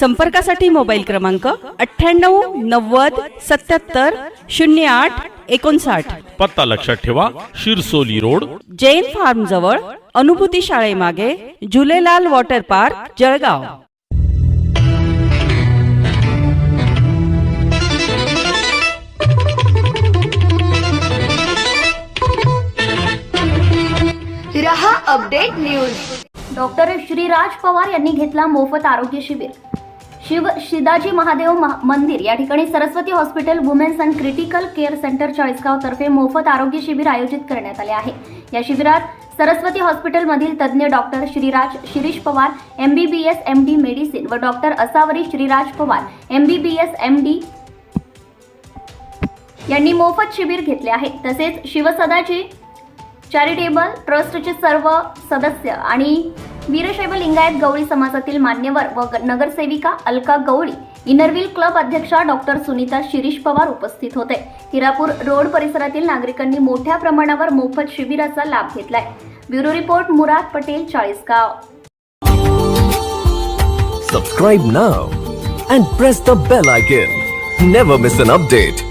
संपर्कासाठी मोबाईल क्रमांक अठ्ठ्याण्णव नव्वद सत्याहत्तर शून्य आठ एकोणसाठ. पत्ता लक्षात ठेवा शिरसोली रोड. जैन फार्म जवळ अनुभूती शाळेमागे झुलेलाल वॉटर पार्क जळगाव. रहा update news. Doctor Shriraj Pawar यांनी घेतला मोफत आरोग्य शिबिर. शिव शिदाजी महादेव महा- मंदिर या ठिकाणी Saraswati hospital women's and critical care centre Chalisgaon तर्फे मोफत आरोग्य शिबिर आयोजित करण्यात आले आहे. या शिबिरात सरस्वती हॉस्पिटलमधील तज्ज्ञ doctor Shriraj Shirish Pawar M B B S M D medicine व doctor Asawari Shriraj Pawar M B B S M D यांनी मोफत शिबिर घेतले आहे. तसेच शिवसदाची चॅरिटेबल ट्रस्टचे सर्व सदस्य आणि वीरशैव लिंगायत गवळी समाजातील मान्यवर व ग- नगरसेविका Alka Gawali Inner Wheel club अध्यक्षा डॉक्टर सुनीता शिरीष पवार उपस्थित होते. हिरापूर रोड परिसरातील नागरिकांनी मोठ्या प्रमाणावर मोफत शिबिराचा लाभ घेतलाय. Bureau report Murad Patel Chalisgaon. Subscribe now and press the bell icon never miss an update